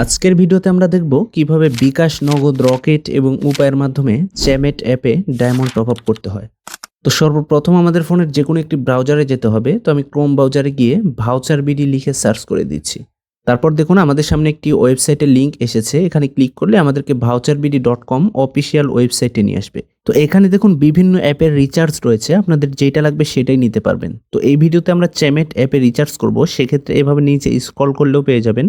আজকের ভিডিওতে আমরা দেখব কীভাবে বিকাশ নগদ রকেট এবং উপায়ের মাধ্যমে চ্যামেট অ্যাপে ডায়মন্ড টপ আপ করতে হয়। তো সর্বপ্রথম আমাদের ফোনের যে কোনো একটি ব্রাউজারে যেতে হবে। তো আমি ক্রোম ব্রাউজারে গিয়ে ভাউচার বিডি লিখে সার্চ করে দিচ্ছি। তারপর দেখুন, আমাদের সামনে একটি ওয়েবসাইটের লিঙ্ক এসেছে। এখানে ক্লিক করলে আমাদেরকে voucher BD dot com official ওয়েবসাইটে নিয়ে আসবে। তো এখানে দেখুন বিভিন্ন অ্যাপের রিচার্জ রয়েছে, আপনাদের যেটা লাগবে সেটাই নিতে পারবেন। তো এই ভিডিওতে আমরা চ্যামেট অ্যাপে রিচার্জ করব, সেক্ষেত্রে এভাবে নিচে স্ক্রল করলেও পেয়ে যাবেন।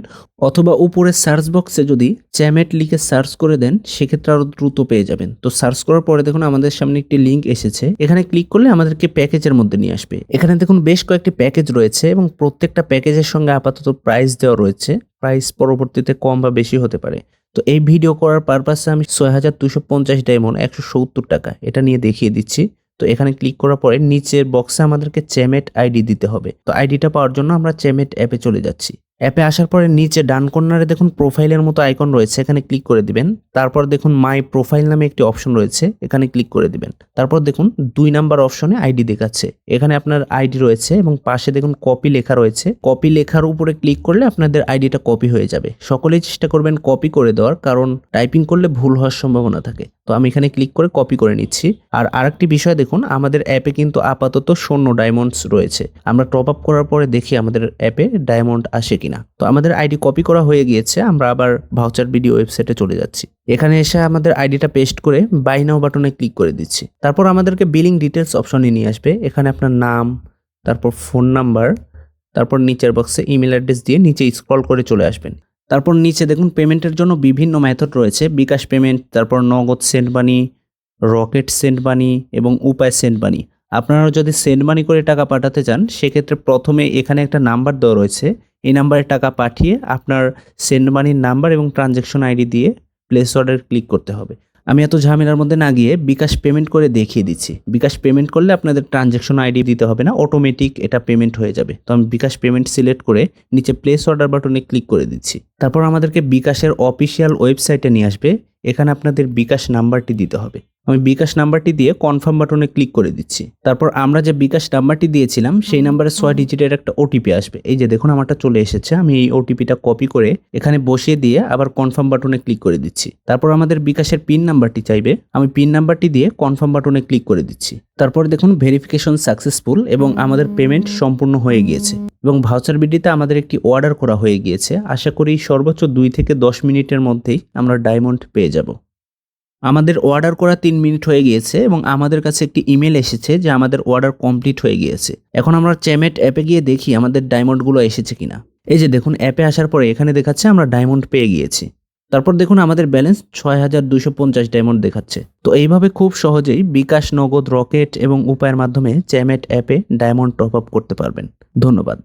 অথবা উপরের সার্চ বক্সে যদি চ্যামেট লিখে সার্চ করে দেন, সেক্ষেত্রে আরও দ্রুত পেয়ে যাবেন। তো সার্চ করার পরে দেখুন আমাদের সামনে একটি লিঙ্ক এসেছে। এখানে ক্লিক করলে আমাদেরকে প্যাকেজের মধ্যে নিয়ে আসবে। এখানে দেখুন বেশ কয়েকটি প্যাকেজ রয়েছে এবং প্রত্যেকটা প্যাকেজের সঙ্গে আপাতত প্রাইস দেওয়া রয়েছে। প্রাইস পরবর্তীতে কম বা বেশি হতে পারে। তো এই ভিডিও করার পারপাসে আমি ছয় হাজার দুশো পঞ্চাশ ডায়মন্ড একশো সত্তর টাকা। এটা নিয়ে দেখিয়ে দিচ্ছি। তো এখানে ক্লিক করার পরে নিচের বক্সে আমাদেরকে চ্যামেট আইডি দিতে হবে। তো আইডিটা পাওয়ার জন্য আমরা চ্যামেট অ্যাপে চলে যাচ্ছি। অ্যাপে আসার পরে নিচে ডান কর্নারে দেখুন প্রোফাইলের মতো আইকন রয়েছে, এখানে ক্লিক করে দিবেন। তারপর দেখুন মাই প্রোফাইল নামে একটি অপশন রয়েছে, এখানে ক্লিক করে দিবেন। তারপর দেখুন দুই নাম্বার অপশনে আইডি দেখাচ্ছে। এখানে আপনার আইডি রয়েছে এবং পাশে দেখুন কপি লেখা রয়েছে। কপি লেখার উপরে ক্লিক করলে আপনাদের আইডিটা কপি হয়ে যাবে। সকলেই চেষ্টা করবেন কপি করে দেওয়ার, কারণ টাইপিং করলে ভুল হওয়ার সম্ভাবনা থাকে। তো আমি এখানে ক্লিক করে কপি করে নিচ্ছি। আর আরেকটি বিষয় দেখুন, আমাদের অ্যাপে কিন্তু আপাতত শূন্য ডায়মন্ডস রয়েছে। আমরা টপ আপ করার পরে দেখি আমাদের অ্যাপে ডায়মন্ড আসে কিনা। তো আমাদের আইডি কপি করা হয়ে গিয়েছে, আমরা আবার ভাউচার ভিডিও ওয়েবসাইটে চলে যাচ্ছি। এখানে এসে আমাদের আইডিটা পেস্ট করে বাই নাও বাটনে ক্লিক করে দিচ্ছি। তারপর আমাদেরকে বিলিং ডিটেলস অপশনে নিয়ে আসবে। এখানে আপনার নাম, তারপর ফোন নাম্বার তারপর নিচের বক্সে ইমেল অ্যাড্রেস দিয়ে নিচে স্ক্রল করে চলে আসবেন। তারপর নিচে দেখুন পেমেন্টের জন্য বিভিন্ন মেথড রয়েছে। বিকাশ পেমেন্ট তারপর Nagad send money Rocket send money এবং উপায় সেন্ড মানি আপনারা যদি সেন্ট মানি করে টাকা পাঠাতে চান, সেক্ষেত্রে প্রথমে এখানে একটা নাম্বার দেওয়া রয়েছে। এই নাম্বারে টাকা পাঠিয়ে আপনার সেন্ড মানির নাম্বার এবং ট্রানজ্যাকশন আইডি দিয়ে প্লেস অর্ডার ক্লিক করতে হবে। আমি এত ঝামেলার মধ্যে না গিয়ে বিকাশ পেমেন্ট করে দেখিয়ে দিচ্ছি। বিকাশ পেমেন্ট করলে আপনাদের ট্রানজ্যাকশন আইডি দিতে হবে না অটোমেটিক এটা পেমেন্ট হয়ে যাবে। তো আমি বিকাশ পেমেন্ট সিলেক্ট করে নিচে প্লেস অর্ডার বাটনে ক্লিক করে দিচ্ছি। তারপর আমাদেরকে বিকাশের অফিসিয়াল ওয়েবসাইটে নিয়ে আসবে। এখানে আপনাদের বিকাশ নাম্বারটি দিতে হবে। আমি বিকাশ নাম্বারটি দিয়ে কনফার্ম বাটনে ক্লিক করে দিচ্ছি। তারপর আমরা যে বিকাশ নাম্বারটি দিয়েছিলাম সেই নাম্বারে ছয় ডিজিটের একটা ওটিপি আসবে। এই যে দেখুন আমারটা চলে এসেছে। আমি এই ওটিপিটা কপি করে এখানে বসিয়ে দিয়ে আবার কনফার্ম বাটনে ক্লিক করে দিচ্ছি। তারপর আমাদের বিকাশের পিন নাম্বারটি চাইবে। আমি পিন নাম্বারটি দিয়ে কনফার্ম বাটনে ক্লিক করে দিচ্ছি। তারপর দেখুন ভেরিফিকেশন সাকসেসফুল এবং আমাদের পেমেন্ট সম্পূর্ণ হয়ে গিয়েছে। এবং ভাউচার বিডিতে আমাদের একটি অর্ডার করা হয়ে গিয়েছে। আশা করি সর্বোচ্চ দুই থেকে দশ মিনিটের মধ্যেই আমরা ডায়মন্ড পেয়ে যাব। আমাদের অর্ডার করা তিন মিনিট হয়ে গিয়েছে এবং আমাদের কাছে একটি ইমেল এসেছে যে আমাদের অর্ডার কমপ্লিট হয়ে গিয়েছে। এখন আমরা চ্যামেট অ্যাপে গিয়ে দেখি আমাদের ডায়মন্ডগুলো এসেছে কিনা। এই যে দেখুন অ্যাপে আসার পরে এখানে দেখাচ্ছে আমরা ডায়মন্ড পেয়ে গিয়েছি। তারপর দেখুন আমাদের ব্যালেন্স ছয় হাজার দুশো পঞ্চাশ ডায়মন্ড দেখাচ্ছে। তো এইভাবে খুব সহজেই বিকাশ, নগদ রকেট এবং উপায়ের মাধ্যমে চ্যামেট অ্যাপে ডায়মন্ড টপ আপ করতে পারবেন। ধন্যবাদ।